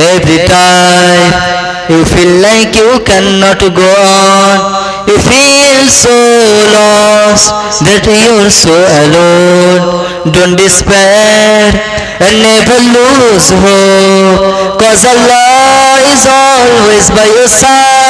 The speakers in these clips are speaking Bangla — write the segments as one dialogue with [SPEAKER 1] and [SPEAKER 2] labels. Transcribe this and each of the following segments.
[SPEAKER 1] Every time you feel like you cannot go on, you feel so lost that you're so alone. Don't despair and never lose hope, cause Allah is always by your side.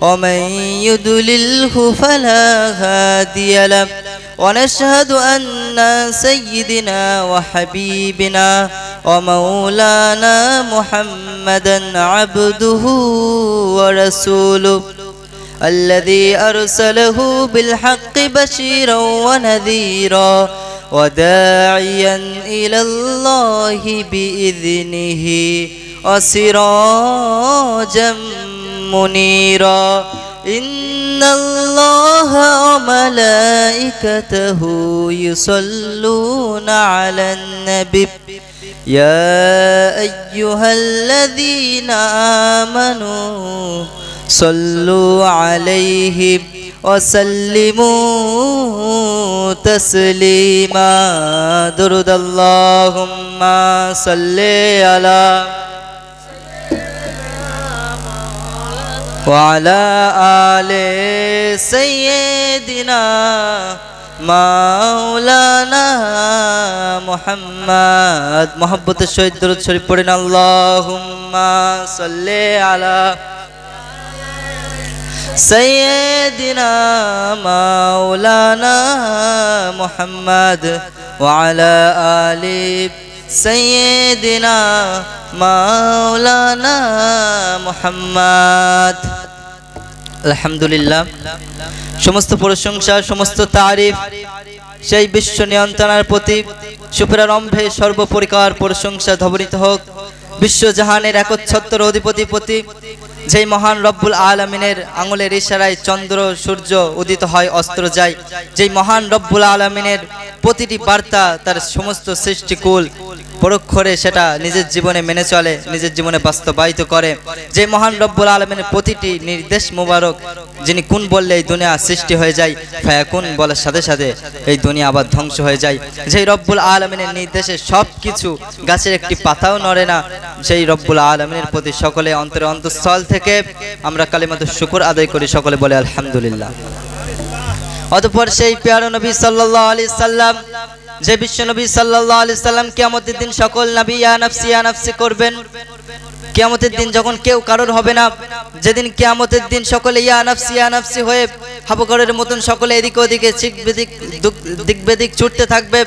[SPEAKER 2] ومن يضلله فلا هادي له ونشهد أن سيدنا وحبيبنا ومولانا محمدا عبده ورسوله الذي أرسله بالحق بشيرا ونذيرا وداعيا إلى الله بإذنه وسراجا منيرا. إن الله وملائكته يصلون على النبي. يا أيها الذين آمنوا صلوا عليه وسلموا تسليما. درد اللهم صل على وعلى آل سيدنا মাওলানা মুহাম্মদ মোহাম্মতের সহিত দরুদ শরীফ পড়েন আল্লাহুম্মা সাল্লি আলা سيدنا مولانا محمد وعلى آل سيدنا مولانا محمد আলহামদুলিল্লাহ। সমস্ত প্রশংসা, সমস্ত তারিফ, সেই বিশ্ব নিয়ন্ত্রণার প্রতি সুপ্রারম্ভে সর্বপরিকার প্রশংসা ধবনিত হোক। বিশ্ব জাহানের একচ্ছত্তর অধিপতি প্রতি যেই মহান রব্বুল আলমিনের আঙুলের ইশারায় চন্দ্র, সূর্য উদিত হয়, অস্ত্র যায়, যেই মহান রব্বুল আলমিনের প্রতিটি বার্তা তার সমস্ত সৃষ্টিকুল পরোক্ষরে সেটা নিজের জীবনে মেনে চলে, নিজের জীবনে বাস্তবায়িত করে। যে মহান রব্বুল আলমিনের প্রতিটি নির্দেশ মুবারক যিনি কোন বললে এই দুনিয়া সৃষ্টি হয়ে যায়, ফায়াকুন বলার সাথে সাথে এই দুনিয়া আবার ধ্বংস হয়ে যায়। যেই রব্বুল আলমিনের নির্দেশে সব কিছু গাছের একটি পাতাও নড়ে না, সেই রব্বুল আলমিনের প্রতি সকলে অন্তরে অন্তঃস্থল থেকে আমরা কালিমাত শুকুর আদায় করি, সকলে বলে আলহামদুলিল্লাহ। অতঃপর সেই পেয়ারা নবী সাল্লাহ আলি সাল্লাম, যে বিশ্ব নবী সাল্লাহ আলি সাল্লাম কিয়ামতের দিন সকল নবী ইয়া নাফসি করবেন কিয়ামতের দিন যখন কেউ কারোর হবে না, যেদিন কেয়ামতের দিন সকলে ইয়া নাফসি, ইয়া হয়ে হাবুঘরের মতন সকলে এদিক ওদিকে চিক বেদিক ছুটতে থাকবে,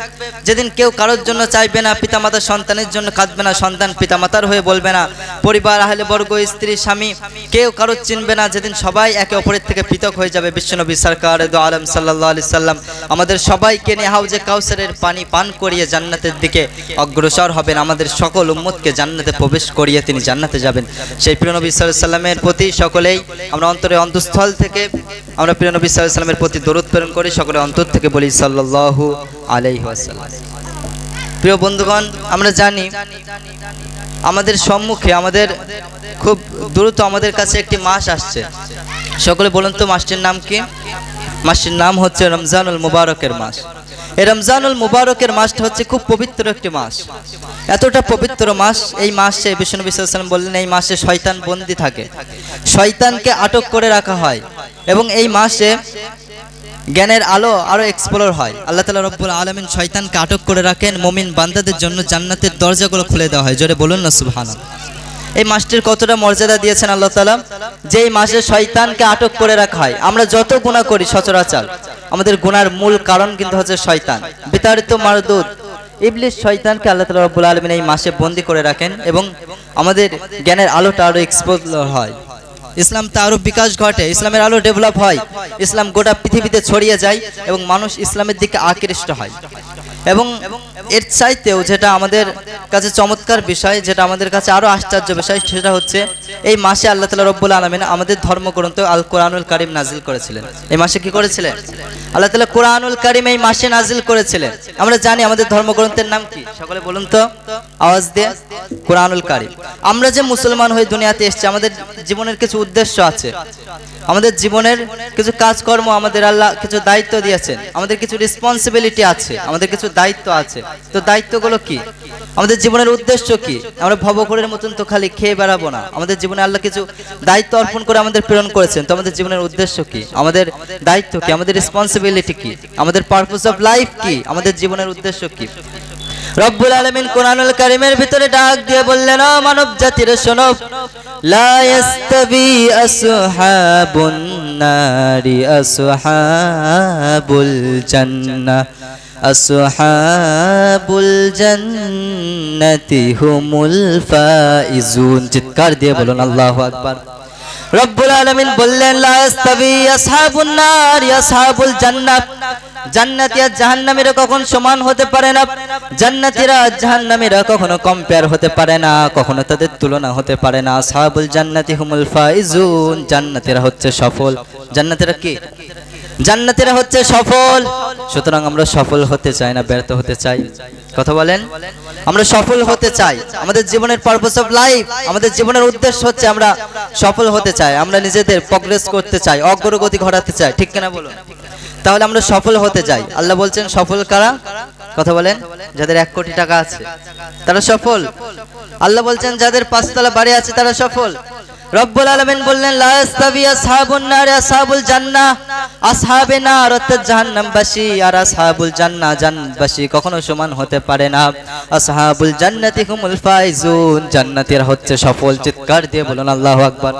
[SPEAKER 2] যেদিন কেউ কারোর জন্য চাইবে না পিতামাতা সন্তানের জন্য কাঁদবে না, সন্তান পিতামাতার হয়ে বলবে না। পরিবার, আহলে বর্গ, স্ত্রী, স্বামী, কেউ কারোর চিনবে না, যেদিন সবাই একে অপরের থেকে পৃথক হয়ে যাবে, বিশ্বনবী সরকার আলম সাল্লাহ আলি সাল্লাম। আমাদের সবাইকে নিয়ে হাউজে কাউসারের পানি পান করিয়ে জান্নাতের দিকে অগ্রসর হবেন। আমাদের সকল উম্মতকে জান্নাতে প্রবেশ করিয়ে তিনি জান্নাতে যাবেন। সেই প্রিয় নবী সাল্লাহ সাল্লামের প্রতি সকলেই আমরা অন্তরে অন্তঃস্থল থেকে আমরা প্রিয় নবী সাল্লাহ সাল্লামের প্রতি দরুদ প্রেরণ করি, সকলে অন্তর থেকে বলি সাল্লাল্লাহু আলাইহি ওয়াসাল্লাম। প্রিয় বন্ধুগণ, আমরা জানি আমাদের সম্মুখে আমাদের খুব দ্রুত আমাদের কাছে একটি মাস আসছে। সকলে বলুন তো, মাসটির নাম কি? মাসটির নাম হচ্ছে রমজানুল মুবারকের মাস। এই রমজানুল মুবারকের মাসটা হচ্ছে খুব পবিত্র একটি মাস। এতটা পবিত্র মাস, এই মাসে বিষ্ণু বিশ্বাম বললেন, এই মাসে শয়তান বন্দি থাকে। শয়তানকে আটক করে রাখা হয় এবং এই মাসে জ্ঞানের আলো আরও এক্সপ্লোর হয়। আল্লাহ তালা রব্বুল আলমিন শয়তানকে আটক করে রাখেন, মমিন বান্দাদের জন্য জান্নাতের দরজাগুলো খুলে দেওয়া হয়। জোরে বলুন না সুবহান এই মাসটির কতটা মর্যাদা দিয়েছেন আল্লাহ তালা যে এই মাসে শয়তানকে আটক করে রাখা হয়, আমরা যত গুণা করি সচরাচর, আমাদের গুনার মূল কারণ কিন্তু হচ্ছে শয়তান। বিতাড়িত মারদুদ ইবলিশ শয়তানকে আল্লাহ তালা রব্বুল আলমিন এই মাসে বন্দি করে রাখেন এবং আমাদের জ্ঞানের আলোটা আরও এক্সপ্লোর হয়। ইসলাম তা আরও বিকাশ ঘটে, ইসলামের আলো ডেভেলপ হয়। ইসলাম গোটা পৃথিবীতে ছড়িয়ে যায় এবং মানুষ ইসলামের দিকে আকৃষ্ট হয়। এবং এর চাইতেও যেটা আমাদের কাছে চমৎকার বিষয়, যেটা আমাদের কাছে আরও আশ্চর্য বিষয়, সেটা হচ্ছে এই মাসে আল্লাহ তালা রব্বুল আলমিন আমাদের ধর্মগ্রন্থ আল কোরআনুল কারিম নাজিল করেছিলেন। এই মাসে কি করেছিলেন? আল্লাহ তালা কোরআনুল কারিম এই মাসে নাজিল করেছিলেন। আমরা জানি আমাদের ধর্মগ্রন্থের নাম কি? সকলে বলুন তো। আওয়াজ দিয়ে। কোরআনুল কারিম। আমরা যে মুসলমান হয়ে দুনিয়াতে এসেছি, আমাদের জীবনের কিছু উদ্দেশ্য আছে। আমাদের জীবনের কিছু কাজকর্ম আমাদের আল্লাহ কিছু দায়িত্ব দিয়েছেন। আমাদের কিছু রেসপন্সিবিলিটি আছে, আমাদের কিছু দায়িত্ব আছে। তো দায়িত্বগুলো কি? আমাদের জীবনের উদ্দেশ্য কি? আমরা ভবঘরের মতন তো খালি খেয়ে বেড়াবো না। আমাদের জীবনে আল্লাহ কিছু দায়িত্ব অর্পণ করে আমাদের প্রেরণ করেছেন। তো আমাদের জীবনের উদ্দেশ্য কি? আমাদের দায়িত্ব কি? আমাদের রেসপন্সিবিলিটি কি? আমাদের পারপাস অফ লাইফ কি? আমাদের জীবনের উদ্দেশ্য কি? রব্বুল আলামিন কোরআনুল কারিমের ভিতরে ডাক দিয়ে বললেন মানব জাতির, শোনো। আসহাবুন আসহাবুল জান্নাতি হুমুল ফাইজুন। চিৎকার দিয়ে বলুন, আল্লাহু আকবার। রব্বুল আলামিন বললেন, লা ইয়াস্তাবি আসহাবুন নার আসহাবুল জান্নাত। জান্নাতি আর জাহান্নামীরা কখন সমান হতে পারে না? জান্নাতীরা আর জাহান্নামীরা কখনো কম্পেয়ার হতে পারে না, কখনো তাদের তুলনা হতে পারে না। আসহাবুল জান্নাতি হুমুল ফাইজুন, জান্নাতীরা হচ্ছে সফল। জান্নাতীরা কি? জান্নাতীরা হচ্ছে সফল। সুতরাং আমরা সফল হতে চাই না, ব্যর্থ হতে চাই। কথা বলেন? আমরা সফল হতে চাই। আমাদের জীবনের পারপাস অফ লাইফ আমাদের জীবনের উদ্দেশ্য হচ্ছে আমরা সফল হতে চাই। আমরা নিজেদের প্রগ্রেস করতে চাই, অগ্রগতি ঘটাতে চাই। ঠিক কিনা বলুন? তাহলে আমরা সফল হতে চাই। আল্লাহ বলছেন, সফল কারা? কথা বলেন? যাদের এক কোটি টাকা আছে, তারা সফল। আল্লাহ বলছেন, যাদের পাঁচতলা বাড়ি আছে, তারা সফল। রব্বুল আলামিন বললেন, লা ইস্তাবি আসহাবুন নার, আসহাবুল জান্নাহ। আসহাবে না অর্থাৎ জাহান্নামবাসী আর আসহাবুল জান্না জান্নাতবাসী কখনো সমান হতে পারে না। আসহাবুল জান্নাতি হুমুল ফাইজুন, জান্নাতীরা হচ্ছে সফল চিৎকার দিয়ে বলুন আল্লাহু আকবার।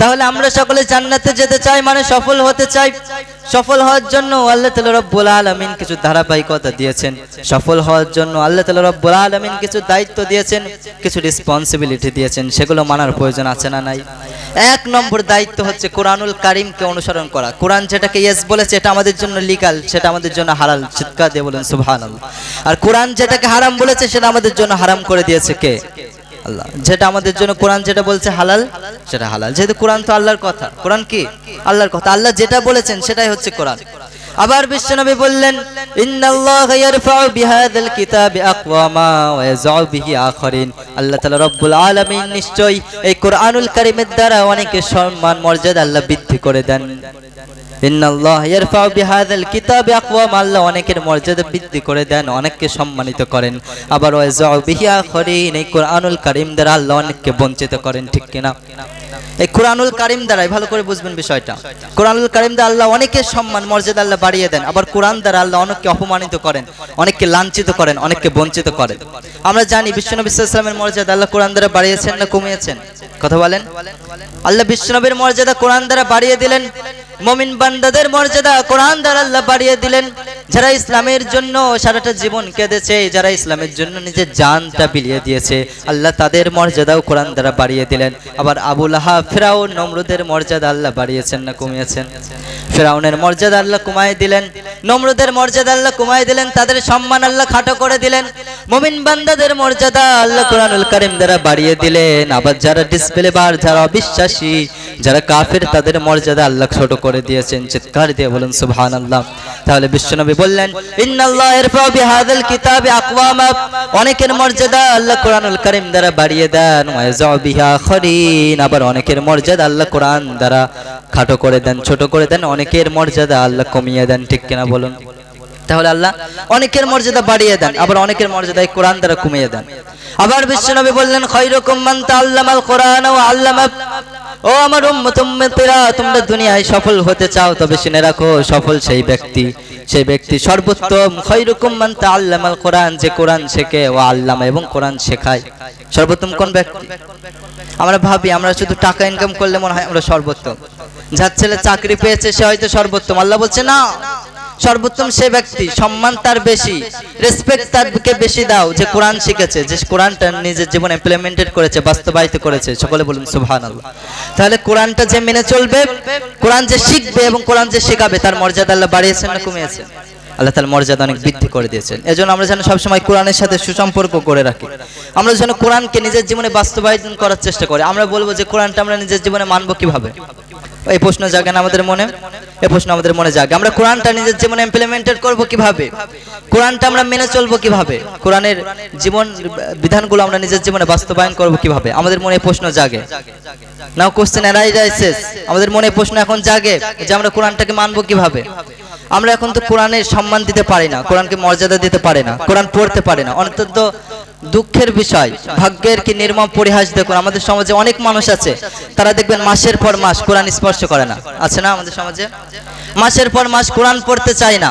[SPEAKER 2] তাহলে আমরা সকলে জান্নাতে যেতে চাই মানে সফল হতে চাই। সফল হওয়ার জন্য আল্লাহ তালা রব্বুল আলমিন কিছু ধারাবাহিকতা দিয়েছেন। সফল হওয়ার জন্য আল্লাহ তালা রব্বুল আলমিন কিছু দায়িত্ব দিয়েছেন, কিছু রেসপন্সিবিলিটি দিয়েছেন, সেগুলো মানার প্রয়োজন আছে না নাই? এক নম্বর দায়িত্ব হচ্ছে কোরআনুল কারিমকে অনুসরণ করা। কোরআন যেটাকে ইয়েস বলেছে, এটা আমাদের জন্য লিগাল সেটা আমাদের জন্য হালাল। চিৎকার দিয়ে বলেন সুবহান আর কোরআন যেটাকে হারাম বলেছে, সেটা আমাদের জন্য হারাম করে দিয়েছে কে? আল্লাহ। যেটা আমাদের জন্য কোরআন যেটা বলছে, হালাল? সেটা হালাল। যেহেতু কোরআন তো আল্লাহর কথা। কোরআন কি? আল্লাহর কথা। আল্লাহ যেটা বলেছেন সেটাই হচ্ছে কোরআন। আবার বিশ্বনবী বললেন আল্লাহ রব্বুল নিশ্চয়ই এই দ্বারা সম্মান, মর্যাদা আল্লাহ বৃদ্ধি করে দেন। আল্লাহ অনেকের মর্যাদা বৃদ্ধি করে দেন, অনেককে সম্মানিত করেন। আবার এই কোরআনুল কারীম দ্বারা আল্লাহ অনেককে বঞ্চিত করেন, ঠিক কিনা? এই কোরআনুল কারিম দ্বারাই, ভালো করে বুঝবেন বিষয়টা। কোরআনুল কারিম দ্বারা আল্লাহ অনেকের সম্মান, মর্যাদা আল্লাহ বাড়িয়ে দেন। আবার কোরআন দ্বারা আল্লাহ অনেককে অপমানিত করেন, অনেককে লাঞ্ছিত করেন, অনেককে বঞ্চিত করেন। আমরা জানি বিশ্বনবী ইসলামের মর্যাদা আল্লাহ কোরআন দ্বারা বাড়িয়েছেন না কমিয়েছেন? কথা বলেন। আল্লাহ বিশ্বনবীর মর্যাদা কোরআন দ্বারা বাড়িয়ে দিলেন, মমিন বান্দাদের মর্যাদা কোরআন দ্বারা আল্লাহ বাড়িয়ে দিলেন। যারা ইসলামের জন্য সারাটা জীবন কেঁদেছে, যারা ইসলামের জন্য নিজের জানটা বিলিয়ে দিয়েছে, আল্লাহ তাদের মর্যাদাও কোরআন দ্বারা বাড়িয়ে দিলেন। আবার আবুল আহা ফেরাও নমরুদের মর্যাদা আল্লাহ বাড়িয়েছেন না কমিয়েছেন? ফেরাউনের মর্যাদা আল্লাহ কমায় দিলেন, নমরুদের মর্যাদা আল্লাহ কমায় দিলেন, তাদের সম্মান আল্লাহ খাটো করে দিলেন, মমিন বান্দাদের মর্যাদা আল্লাহ কোরআনুল কারিম দ্বারা বাড়িয়ে দিলেন। আবার যারা ডিসপ্লে বার যারা অবিশ্বাসী, যারা কাফের, তাদের মর্যাদা আল্লাহ ছোট করে দিয়েছেন, চিৎকার দিয়ে বলুন সুবহান আল্লাহ তাহলে বিশ্বনবী বললেন ইন্নাল্লাহ আকওয়ামা। অনেকের মর্যাদা আল্লাহ কোরআনুল কারিম দ্বারা বাড়িয়ে দেন। আবার অনেকের মর্যাদা আল্লাহ কোরআন দ্বারা খাটো করে দেন, ছোট করে দেন। অনেকের মর্যাদা আল্লাহ কমিয়ে দেন, ঠিক কিনা বলুন? তাহলে আল্লাহ অনেকের মর্যাদা বাড়িয়ে দেন, আবার অনেকের মর্যাদা কোরআন দ্বারা কমিয়ে দেন। আবার বিশ্বনবী বললেন, খৈরকুম মান তাআল্লামাল কোরআন ওয়া আল্লামা ও আমার তোমরা দুনিয়ায় সফল হতে চাও, তবে শুনে রাখো, সফল সেই ব্যক্তি সেই ব্যক্তি সর্বোত্তম, খৈরকুম মান তাআল্লামাল কোরআন, যে কোরআন শেখে ও আল্লাম এবং কোরআন শেখায়। সর্বোত্তম কোন ব্যক্তি? আমরা ভাবি, আমরা শুধু টাকা ইনকাম করলে মনে হয় আমরা সর্বোত্তম। যার ছেলে চাকরি পেয়েছে, সে হয়তো সর্বোত্তম। আল্লাহ বলছে না। সর্বোত্তম সে ব্যক্তি, সম্মান তার বেশি রেসপেক্ট তারকে বেশি দাও, যে কোরআন শিখেছে, যে কোরআনটা নিজের জীবনে ইমপ্লিমেন্টেড করেছে, বাস্তবায়িত করেছে, সকলে বলুন সুবহান তাহলে কোরআনটা যে মেনে চলবে, কোরআন যে শিখবে এবং কোরআন যে শেখাবে, তার মর্যাদা আল্লাহ বাড়িয়েছেন না কমিয়েছেন? আল্লাহ তাআলা মর্যাদা অনেক বৃদ্ধি করে দিয়েছেন। এজন্য আমরা যেন সবসময় কোরআনের সাথে সুসম্পর্ক করে রাখি। আমরা যেন কোরআনকে নিজের জীবনে বাস্তবায়ন করার চেষ্টা করি। আমরা বলব যে কোরআনটা আমরা নিজের জীবনে মানবো কীভাবে? এই প্রশ্ন জাগে না আমাদের মনে? এই প্রশ্ন আমাদের মনে জাগে। আমরা কোরআনটা নিজের জীবনে ইমপ্লিমেন্টেড করব কীভাবে? কোরআনটা আমরা মেনে চলবো কীভাবে? কোরআনের জীবন বিধানগুলো আমরা নিজের জীবনে বাস্তবায়ন করব কীভাবে? আমাদের মনে প্রশ্ন জাগে। নাও কোশ্চেন অ্যারাইজাইসেস আমাদের মনে প্রশ্ন এখন জাগে যে আমরা কোরআনটাকে মানবো কীভাবে? আমরা এখন তো কোরআনের সম্মান দিতে পারি না, কোরআনকে মর্যাদা দিতে পারি না, কোরআন পড়তে পারি না। অন্তত দুঃখের বিষয়, ভাগ্যের কি নির্মম পরিহাস দেখুন, আমাদের সমাজে অনেক মানুষ আছে, তারা দেখবেন মাসের পর মাস কোরআন স্পর্শ করে না। আছে না আমাদের সমাজে? মাসের পর মাস কোরআন পড়তে চায় না,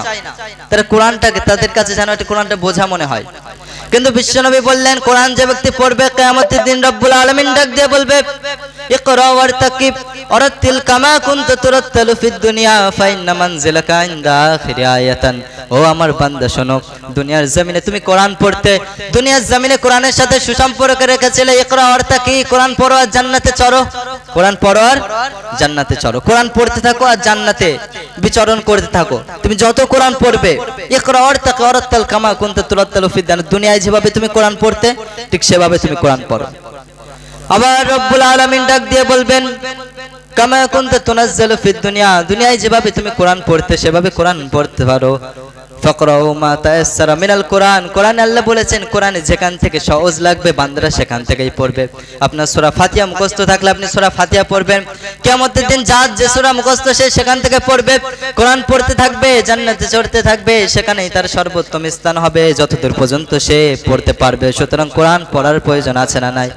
[SPEAKER 2] তারা কোরআনটাকে, তাদের কাছে যেন একটা কোরআনটা বোঝা মনে হয়। কিন্তু বিশ্বনবী বললেন, কোরআন যে ব্যক্তি পড়বে কিয়ামতের দিন রব্বুল আলামিন ডাক দিয়ে বলবে ও আমার শোনো, দুনিয়ার জমিনে তুমি কোরআন পড়তে, দুনিয়ার সাথে সুসম্পর্ক রেখেছিলে, ইকরা ওয়ারতাকি কোরআন জান্নাতে চড়ো। কোরআন জান্নাতে চড়ো। কোরআন পড়তে থাকো আর জান্নাতে। বিচরণ করতে থাকো। তুমি যত কোরআন পড়বে দুনিয়ায় যেভাবে তুমি কোরআন পড়তে, ঠিক সেভাবে তুমি কোরআন পড়ো। আবার রব্বুল আলামিন ডাক দিয়ে বলবেন, কামা কুন্ত তুনাজ্জালু দুনিয়া। দুনিয়ায় যেভাবে তুমি কোরআন পড়তে, সেভাবে কোরআন পড়তে পারো। সেখানেই তার সর্বোত্তম স্থান হবে, যতদূর পর্যন্ত সে পড়তে পারবে। সুতরাং কোরআন পড়ার প্রয়োজন আছে না নাই?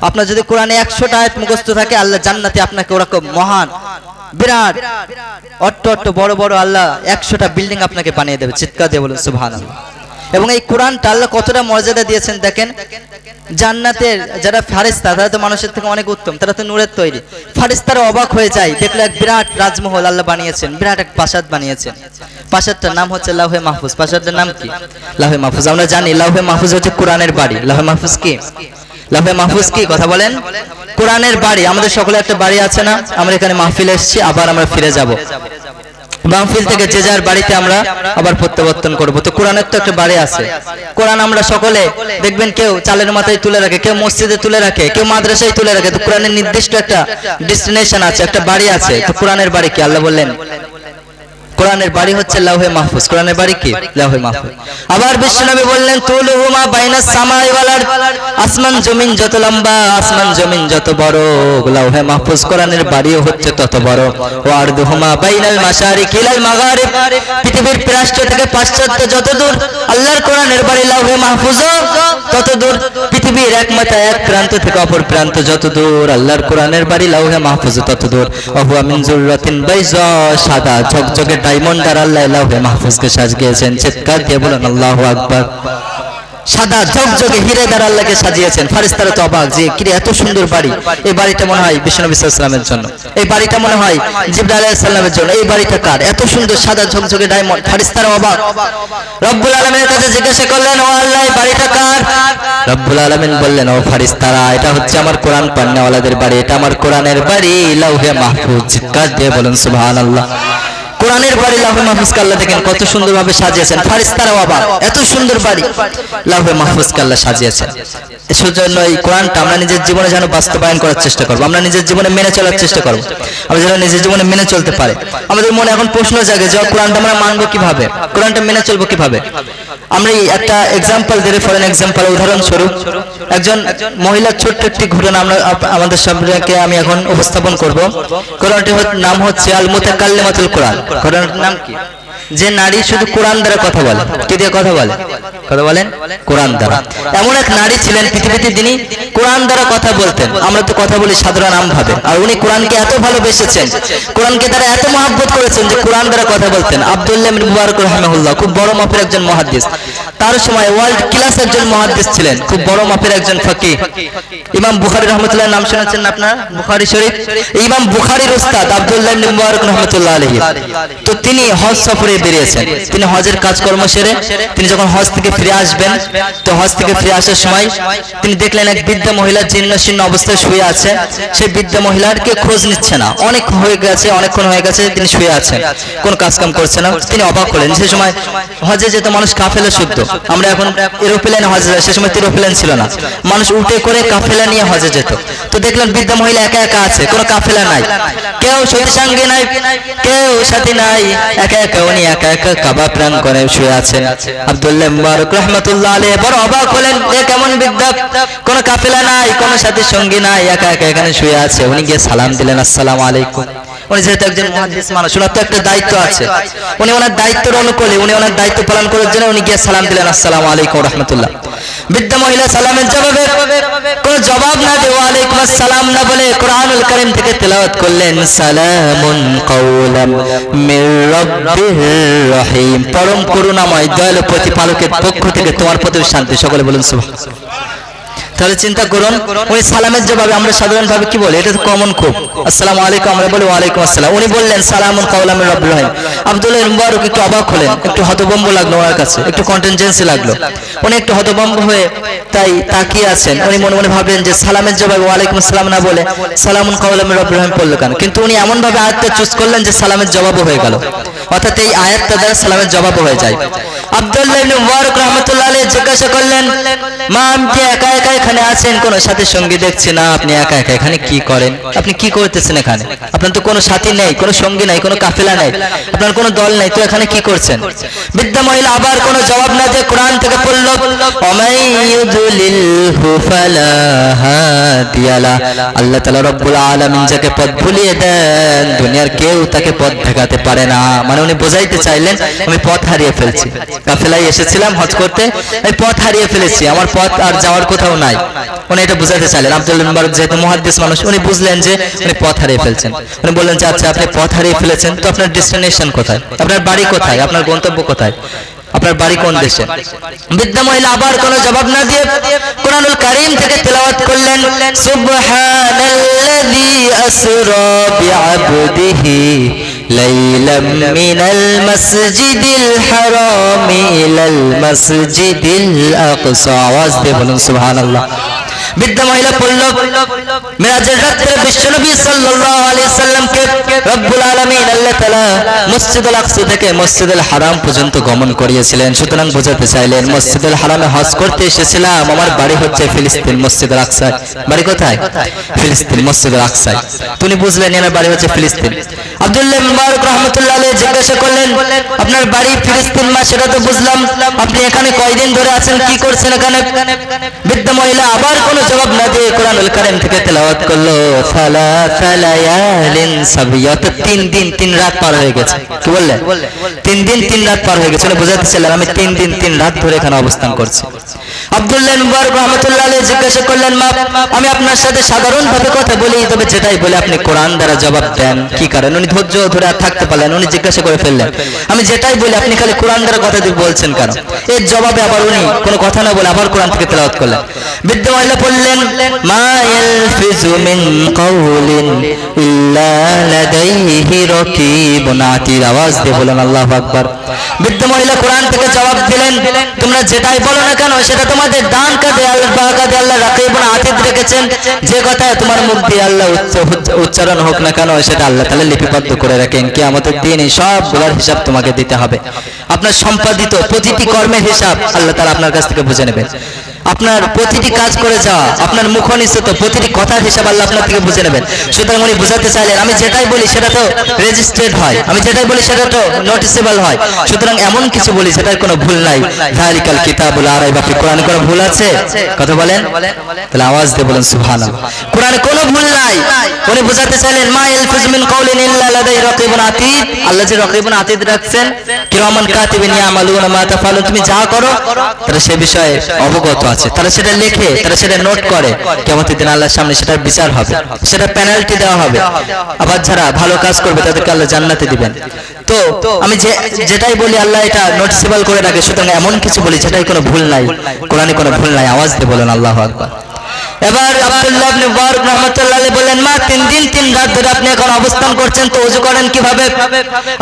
[SPEAKER 2] আপনার যদি কোরআনে একশোটা মুখস্থ থাকে, আল্লাহ জান্নাতে আপনাকে ওরকম মহান বিরাট, অট্ট অট্ট বড় বড় আল্লাহ একশোটা বিল্ডিং আপনাকে বানিয়ে দেবে, চিৎকার দিয়ে বলুন সুবহান এবং এই কোরআনটা আল্লাহ কতটা মর্যাদা দিয়েছেন দেখেন? জান্নাতের যারা ফারিস্তা, তারা তো মানুষের থেকে অনেক উত্তম, তারা তো নূরের তৈরি। ফারিস্তারা অবাক হয়ে যায়, দেখল এক বিরাট রাজমহল আল্লাহ বানিয়েছেন, বিরাট এক প্রাসাদ বানিয়েছেন। প্রাসাদটার নাম হচ্ছে লাহে মাহফুজ, প্রাসাদটার নাম কি? লাহে মাহফুজ, আমরা জানি লাহে মাহফুজ হচ্ছে কোরআনের বাড়ি লাহে মাহফুজ কি? লাফে মাহফুজ কি কথা বলেন? কোরআনের বাড়ি, আমাদের সকলে একটা বাড়ি আছে না? আমরা এখানে মাহফিল এসেছি, আবার আমরা ফিরে যাব। মাহফিল থেকে যে যার বাড়িতে আমরা আবার প্রত্যাবর্তন করব। তো কোরআনের তো একটা বাড়ি আছে। কোরআন আমরা সকলে দেখবেন কেউ চালের মাথায় তুলে রাখে, কেউ মসজিদে তুলে রাখে, কেউ মাদ্রাসায় তুলে রাখে। তো কোরআনের নির্দিষ্ট একটা ডেস্টিনেশন আছে, একটা বাড়ি আছে। তো কোরআনের বাড়ি কি? আল্লাহ বললেন কোরআনের বাড়ি হচ্ছে লাউহে মাহফুজ। কোরআনের বাড়ি কি? লাউহে মাহফুজ। আবার বিশ্বনবী বললেন, তুলুহুমা বাইনাস সামাই ওয়াল আরদ। আসমান জমিন যত লম্বা, আসমান জমিন যত বড়। লাউহে মাহফুজ কোরআনের বাড়িও হচ্ছে তত বড়। ওয়ারদুহুমা বাইনাল মাশারিক ইলাল মাগারিব। পৃথিবীর প্রাচ্য থেকে পাশ্চাত্য যত দূর, আল্লাহর কোরআনের বাড়ি লাউহে মাহফুজও তত দূর। পৃথিবীর এক এক প্রান্ত থেকে অপর প্রান্ত যত দূর, আল্লাহর কোরআনের বাড়ি লাউহে মাহফুজ তত দূর। অহুয়া মিন জুররাতিন বাইজা, সাদা ঝকঝকে ডায়মন্ড আর আল্লাহ লাউহে মাহফুজকে সাজ গিয়েছেন চিৎকার দিয়ে বলুন, আল্লাহ আকবার। সাদা ঝকঝকে হিরে দ্বারা আল্লাহকে সাজিয়েছেন। ফারিস্তারা তো অবাক যে, কিরে, এত সুন্দর বাড়ি। এই বাড়িটা মনে হয় বিষ্ণু ইসলামের জন্য। এই বাড়িটা মনে হয় জিব্রাইল আলাইহিস সালামের জন্য। এই বাড়িটা কার? এত সুন্দর সাদা ঝকঝকে ডায়মন্ড। ফারিস্তারা অবাক। রব্বুল আলামিনের কাছে জিজ্ঞাসা করলেন, ও আল্লাহ, এই বাড়িটা কার? রব্বুল আলামিন বললেন, ও ফারিস্তারা এটা হচ্ছে আমার কোরআন পান্নাওয়ালাদের বাড়ি। এটা আমার কোরআনের বাড়ি, লাউহে মাহফুজ। চিৎকার দিয়ে বলেন সুবহানাল্লাহ? কোরআনের বাড়ি লাউহে মাহফুজ আল্লাহ দেখেন কত সুন্দরভাবে সাজিয়েছেন। ফারিস্তারাও বাবা এত সুন্দর বাড়ি লাউহে মাহফুজ আল্লাহ সাজিয়েছেন। সেজন্য এই কোরআনটা আমরা নিজের জীবনে যেন বাস্তবায়ন করার চেষ্টা করব আমরা নিজের জীবনে মেনে চলার চেষ্টা করব আমরা যেন নিজের জীবনে মেনে চলতে পারে। আমাদের মনে এখন প্রশ্ন জাগে যে কোরআনটা আমরা মানবো কীভাবে? কোরআনটা মেনে চলবো কীভাবে? আমরা এই একটা এক্সাম্পল দিয়ে ফরেন এক্সাম্পল উদাহরণস্বরূপ একজন মহিলার ছোট্ট একটি ঘটনা আমরা আমাদের সামনে আমি এখন উপস্থাপন করব। কোরআনটির নাম হচ্ছে আল মুতাকাল্লিমাতুল কোরআন। কোরআনটির নাম কি? যে নারী শুধু কোরআন দ্বারা কথা বলে। কি দিয়ে কথা বলে? কথা বলেন? কোরআন দ্বারা। এমন এক নারী ছিলেন পৃথিবীতে যিনি কোরআন দ্বারা কথা বলতেন। আমরা তো কথা বলি সাধারণ আম ভাবে। আর উনি কোরআনকে এত ভালোবেসেছেন, কোরআনকে তারা এত মহাব্বত করেছেন যে কোরআন দ্বারা কথা বলতেন। আব্দুল্লাহ মুবারক রহমাহুল্লাহ খুব বড় মাপের একজন মুহাদ্দিস। তার সময় ওয়ার্ল্ড ক্লাস একজন মুহাদ্দিস ছিলেন, খুব বড় মাপের একজন ফকিহ। ইমাম বুখারী রহমতুল্লাহ নাম শুনেছেন আপনারা? বুখারী শরীফ? ইমাম বুখারীর উস্তাদ আব্দুল্লাহ মুবারক রহমতুল্লাহ আলাইহি। তো তিনি হজ সফরে
[SPEAKER 1] বেরিয়েছেন। তিনি হজের কাজকর্ম সেরে তিনি যখন হজ থেকে ফিরে আসবেন, তো হজ থেকে ফিরে আসার সময় তিনি দেখলেন এক বৃদ্ধা মহিলা জীর্ণ শীর্ণ অবস্থায় শুয়ে আছে। সেই বৃদ্ধা মহিলার কে খোঁজ নিচ্ছে না। অনেক হয়ে গেছে, অনেকক্ষণ হয়ে গেছে তিনি শুয়ে আছেন। কোন কাজ কাম করছে না। তিনি অবাক হলেন। সে সময় হজে যেত মানুষ কাফেলা শুদ্ধ আমরা এখন এরোপ্লেন হজে যাই। সে সময় এরোপ্লেন ছিল না। মানুষ উঠে করে কাফেলা নিয়ে হজে যেত। তো দেখলেন বৃদ্ধা মহিলা একা একা আছে। কোনো কাফেলা নাই। কেউ সঙ্গে নাই, কেউ সাথী নাই। একা একা উনি একা একা কাবা প্রাণ করে শুয়ে আছেন। আব্দুল্লাহ মুবারক রহমতুল্লাহ আলাইহি বড় অবাক হলেন, এ কেমন বিদ্যা? কোন কাফেলা নাই, কোন সাথী সঙ্গী নাই, একা একা এখানে শুয়ে আছে। উনি গিয়ে সালাম দিলেন, আসসালামু আলাইকুম। উনি যেহেতু একজন মুহাদ্দিস মানুষ ওনার তো একটা দায়িত্ব আছে। উনি ওনার দায়িত্বের অনুকূলে, উনি ওনার দায়িত্ব পালন করার জন্য উনি গিয়ে সালাম দিলেন, আসসালামু আলাইকুম রহমতুল্লাহ। বৃদ্ধা মহিলা সালামের জবাবে কোনো জবাব না দিয়ে, ওয়ালাইকুম আসসালাম না বলে কোরআনুল কারীম থেকে তেলাওয়াত করলেন, সালামুন কাওলাম মির রাব্বির রহিম। পরম করুণাময়, দয়ালু প্রতিপালকের পক্ষ থেকে তোমার প্রতি শান্তি। সকলে বলুন সুবহান তাহলে চিন্তা করুন, উনি সালামের জবাবে আমরা সাধারণভাবে কি বলি? এটা তো কমন খুব। আসসালামু আলাইকুম, আমরা বলি ওয়ালাইকুম আসসালাম। উনি বললেন, সালামুন কাওলামির রব্বুল রহিম আব্দুল্লাহ মুবারক একটু অবাক হলেন, একটু হতভম্ব লাগল ওনার কাছে, একটু কন্টেনজেন্সি লাগল। উনি একটু হতভম্ব হয়ে তাই তাকিয়ে আছেন। উনি মনে মনে ভাবলেন যে সালামের জবাবে ওয়ালাইকুম আসসালাম না বলে সালামুন কাওলামির রব্বুল পড়ল কেন? কিন্তু উনি এমন ভাবে আয়াতটা চুজ করলেন যে সালামের জবাবও হয়ে গেল। অর্থাৎ এই আয়াতটা দ্বারা সালামের জবাবও হয়ে যায়। আব্দুল্লাহ মুবারক রাহমাতুল্লাহ আলাইহি জিজ্ঞাসা করলেন, মা আপনি একা একা এখানে আছেন কোনো সাথী সঙ্গী দেখছি না, আপনি একা একা, এখানে কি করেন? আপনি কি করতেছেন এখানে? আপনার তো কোনো সাথী নেই, কোনো সঙ্গী নাই, কোনো কাফেলা নেই, আপনার কোনো দল নেই, তো এখানে কি করছেন? বৃদ্ধা মহিলা আবার কোনো জবাব না দিয়ে কোরআন থেকে পড়ল আল্লাহ তাআলা রব্বুল আলামিন যাকে পথ ভুলিয়ে দেন, দুনিয়ার কেউ তাকে পথ দেখাতে পারে না। মানে উনি বোঝাইতে চাইলেন, আমি পথ হারিয়ে ফেলছি। কাফেলায় এসেছিলাম হজ করতে, আমি পথ হারিয়ে ফেলেছি, আমার পথ আর যাওয়ার কোথাও নাই। উনি এটা বুঝাতে চাইলেন। আব্দুল মুবারক যেহেতু মুহাদ্দিস মানুষ, উনি বুঝলেন যে উনি পথ হারিয়ে ফেলছেন। উনি বললেন যে আচ্ছা আপনি পথ হারিয়ে ফেলেছেন, তো আপনার ডেস্টিনেশন কোথায়? আপনার বাড়ি কোথায়? আপনার গন্তব্য কোথায়? আপনার বাড়ি কোন দেশে? বৃদ্ধা মহিলা আবার কোনো জবাব না দিয়ে কোরআনুল কারীম থেকে তেলাওয়াত করলেন, সুবহানাল্লাযী আসরা বিআবদিহি লাইলাম মিনাল মাসজিদিল হারাম ইলাল মাসজিদিল আকসা আওয়াজ দিয়ে বলুন সুবহানাল্লাহ বৃদ্ধা মহিলা পড়ল মেরাজের রাত্রে বিশ্বনবী সাল্লাল্লাহু আলাইহি সাল্লামকে রব্বুল আলামিন আল্লাহ তাআলা মসজিদুল আকসা থেকে মসজিদুল হারাম পর্যন্ত গমন করিয়েছিলেন। সুতরাং বোঝাতে চাইলেন, মসজিদুল হারামে হজ করতে এসেছিলাম, আমার বাড়ি হচ্ছে ফিলিস্তিন মসজিদুল আকসায় বাড়ি কোথায়? ফিলিস্তিন মসজিদুল আকসায় তুমি বুঝলেন, এনার বাড়ি হচ্ছে ফিলিস্তিন। আব্দুল্লাহ মুবারক আলাইহি জিজ্ঞাসা করলেন, আপনার বাড়ি ফিলিস্তিন মা? সেটা তো বুঝলাম। আপনি এখানে কয়দিন ধরে আছেন? কি করছেন এখানে? বৃদ্ধা মহিলা আবার কোনো জবাব না দিয়ে কোরআনুল কারীম থেকে তেলাওয়াত করল সালা সালায়ালিন সাবিয়া তো তিন দিন, তিন রাত পার হয়ে গেছে। কি বললেন তিন দিন, তিন রাত পার হয়ে গেছে। উনি বোঝাতে চাইলেন আমি তিন দিন, তিন রাত ধরে এখানে অবস্থান করছি। আব্দুল্লাহ রহমতুল্লাহ আলাইহি জিজ্ঞাসা করলেন, মা, আমি আপনার সাথে সাধারণভাবে কথা বলি, তবে যেটাই বলে আপনি কোরআন দ্বারা জবাব দেন। কি কারণ? উনি ধৈর্য ধরে আর থাকতে পারলেন উনি জিজ্ঞাসা করে ফেললেন, আমি যেটাই বলি, আপনি খালি কোরআন দ্বারা কথা দিয়ে বলছেন কেন? এর জবাবে আবার উনি কোনো কথা না বলে আবার কোরআন থেকে তেলাওয়াত করলেন। বৃদ্ধ মহিলা বললেন মিন রাকিবুন। আতীদ আওয়াজ দিয়ে বলেন বৃদ্ধ মহিলা কোরআন থেকে জবাব দিলেন, তোমরা যেটাই বলো না কেন, সেটা তোমাদের দান রেখেছেন। যে কথা তোমার মুখ দিয়ে আল্লাহ উচ্চ- উচ্চারণ হোক না কেন, সেটা আল্লাহ তাআলা লিপিবদ্ধ করে রাখেন। কিয়ামতের দিন এই হিসাব তোমাকে দিতে হবে। আপনার সম্পাদিত প্রতিটি কর্মের হিসাব আল্লাহ তাআলা আপনার কাছ থেকে বুঝে নেবেন। আপনার প্রতিটি কাজ করে যাওয়া আপনার মুখনিশ্চিত প্রতিটি কথার হিসাব আল্লাহ আপনার থেকে বুঝে নেবেন। সুতরাং উনি বুঝাতে চাইলেন আমি যেটাই বলি সেটা তো রেজিস্ট্রেড হয়। আমি যেটাই বলি সেটা তো নোটিসেবল হয়। সুতরাং এমন কিছু বলি সেটার কোনো ভুল নাই। জালিকাল কিতাবুল আরাই বাকি কোরআনে কোনো ভুল আছে? কথা বলেন। তাহলে আওয়াজ দিয়ে বলেন সুবহানাল্লাহ। কোরআনে কোনো ভুল নাই। উনি বুঝাতে চাইলেন মা ইয়ালফিজু মিন কাউলিন ইল্লা লাদাই রাকিবুন আতীদ। আল্লাহ যে রাকিবুন আতীদ রাখছেন কিরামান কাতিবিন ইয়ামালুনা মা তাফালুন। তুমি যা করো তারা সে বিষয়ে অবগত আছে তারা সেটা লেখে তারা সেটা নোট করে কেমন দিন আল্লাহর সামনে সেটার বিচার হবে, সেটা পেনাল্টি দেওয়া হবে। আবার যারা ভালো কাজ করবে, তাদেরকে আল্লাহ জান্নাতে দিবেন। তো, আমি যে, যেটাই বলি, আল্লাহ এটা নোটিসেবল করে রাখে, সুতরাং এমন কিছু বলি সেটাই কোনো ভুল নাই, কোরআনে কোনো ভুল নাই, আওয়াজ দিয়ে বলেন, আল্লাহ আকবার। এবার আব্দুল্লাহ রাহমাতুল্লাহ বলেন, মা, তিন দিন, তিন রাত ধরে আপনি এখন অবস্থান করছেন, তো অজু করেন কীভাবে?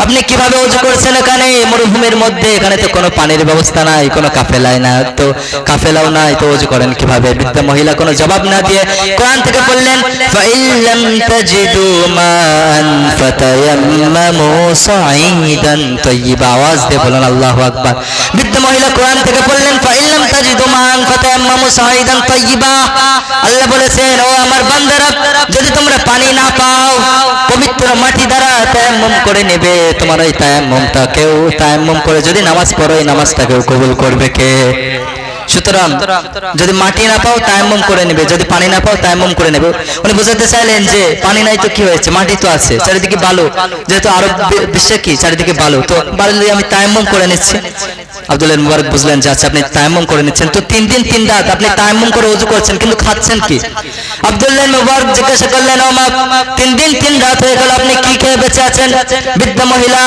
[SPEAKER 1] আপনি কীভাবে অজু করছেন এখানে? মরুভূমির মধ্যে, এখানে তো কোনো পানির ব্যবস্থা নাই, কোনো কাফেলাই না, তো কাফেলাও নাই, তো অজু করেন কীভাবে? বৃদ্ধ মহিলা কোনো জবাব না দিয়ে কোরআন থেকে বললেন ফাইল্লাম মান আওয়াজ দিয়ে বলেন, আল্লাহু আকবার। বৃদ্ধ মহিলা কোরআন থেকে বললেন ফাইল্লাম তাজিদু মান ফাতায়াম্মামু সাঈদান তাইয়্যিবা আল্লাহ বলেছেন, ও আমার বান্দারা, যদি তোমরা পানি না পাও, পবিত্র মাটি দ্বারা তায়াম্মুম করে নেবে। তোমার ওই তায়াম্মুমটা কেউ তায়াম্মুম করে যদি নামাজ পড়ো এই নামাজটা কেউ কবুল করবে কে? সুতরাং, যদি মাটি না পাও, তায়াম্মুম করে নেবে। যদি পানি না পাও, তায়াম্মুম করে নেবে। উনি বোঝাতে চাইলেন যে, পানি নাই তো কি হয়েছে? মাটি তো আছে, চারিদিকে বালু। যেহেতু আরব বিশ্বে কি? চারিদিকে বালু। তো বালু দিয়ে আমি তায়াম্মুম করে নিচ্ছি আব্দুল মুবারক বুঝলেন যে আচ্ছা আপনি তায়াম্মুম করে নিচ্ছেন। তো তিন দিন, তিন রাত আপনি তায়াম্মুম করে ওযু করছেন, কিন্তু খাচ্ছেন কি? আব্দুল্লাহ মুবারক জিজ্ঞাসা করলেন, ও তিন দিন, তিন রাত হয়ে গেল, আপনি কি খেয়ে বেঁচে আছেন? বৃদ্ধ মহিলা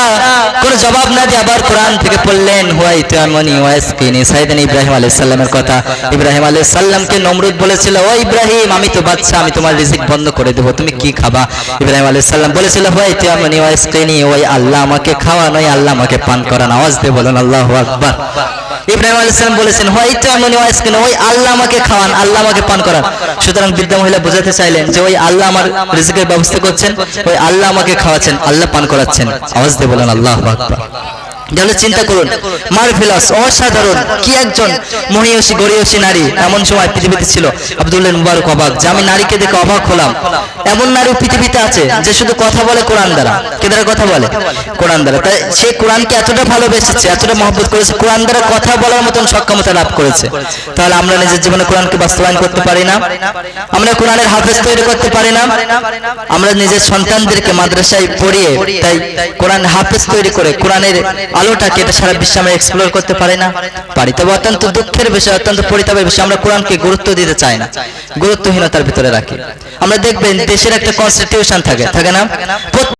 [SPEAKER 1] কোনো জবাব না দিয়ে আবার কোরআন থেকে পড়লেন, হুয়াই তুয়ামনি ওয়াসকিনি সাইদান ইব্রাহিম আলাইহিস সালামের কথা। ইব্রাহিম আলাইহিস সালামকে নমরুদ বলেছিল, ও ইব্রাহিম, আমি তো বাচ্চা, আমি তোমার রিজিক বন্ধ করে দেবো, তুমি কি খাবা? ইব্রাহিম আলাইহিস সালাম বলেছিল, হুয়াই তুয়ামনি ওয়াসকিনি ওই আল্লাহ আমাকে খাওয়ান, ওই আল্লাহ আমাকে পান করান। আওয়াজ দিয়ে বলেন আল্লাহু আকবার। ইব্রাহিম আলাইহিস সালাম বলেছেন হয়তো এমনই ওয়াইসকেন ওই আল্লাহ আমাকে খাওয়ান, আল্লাহ আমাকে পান করান। সুতরাং বৃদ্ধা মহিলা বোঝাতে চাইলেন যে, ওই আল্লাহ আমার রিজিকের ব্যবস্থা করছেন, ওই আল্লাহ আমাকে খাওয়াচ্ছেন, আল্লাহ পান করাচ্ছেন। আওয়াজ দিয়ে বলেন, আল্লাহ আকবার। তাহলে চিন্তা করুন মারফিলাস অসাধারণ কি একজন মহিয়সী গরিয়সী নারী এমন সময় পৃথিবীতে ছিল আব্দুল্লাহ মুবারক অবাক যে আমি নারীকে দেখে অবাক হলাম। এমন নারী পৃথিবীতে আছে যে শুধু কথা বলে কোরআন দ্বারা। কে দ্বারা কথা বলে? কোরআন দ্বারা। তাই সে কোরআনকে এতটা ভালোবেসেছে এতটা মহব্বত করেছে কোরআন দ্বারা কথা বলার মতন সক্ষমতা লাভ করেছে। তাহলে আমরা নিজের জীবনে কোরআনকে বাস্তবায়ন করতে পারি না? আমরা কোরআনের হাফেজ তৈরি করতে পারি না? আমরা নিজের সন্তানদেরকে মাদ্রাসায় পড়িয়ে তাই কোরআন হাফেজ তৈরি করে কোরআনের আলোটাকে এটা সারা বিশ্বে আমরা এক্সপ্লোর করতে পারি না? পারি, তবে অত্যন্ত দুঃখের বিষয়, অত্যন্ত পরিতাপের বিষয়, আমরা কোরআনকে গুরুত্ব দিতে চাই না। গুরুত্বহীনতার ভিতরে রাখি। আমরা দেখবেন দেশের একটা কনস্টিটিউশন থাকে থাকে না?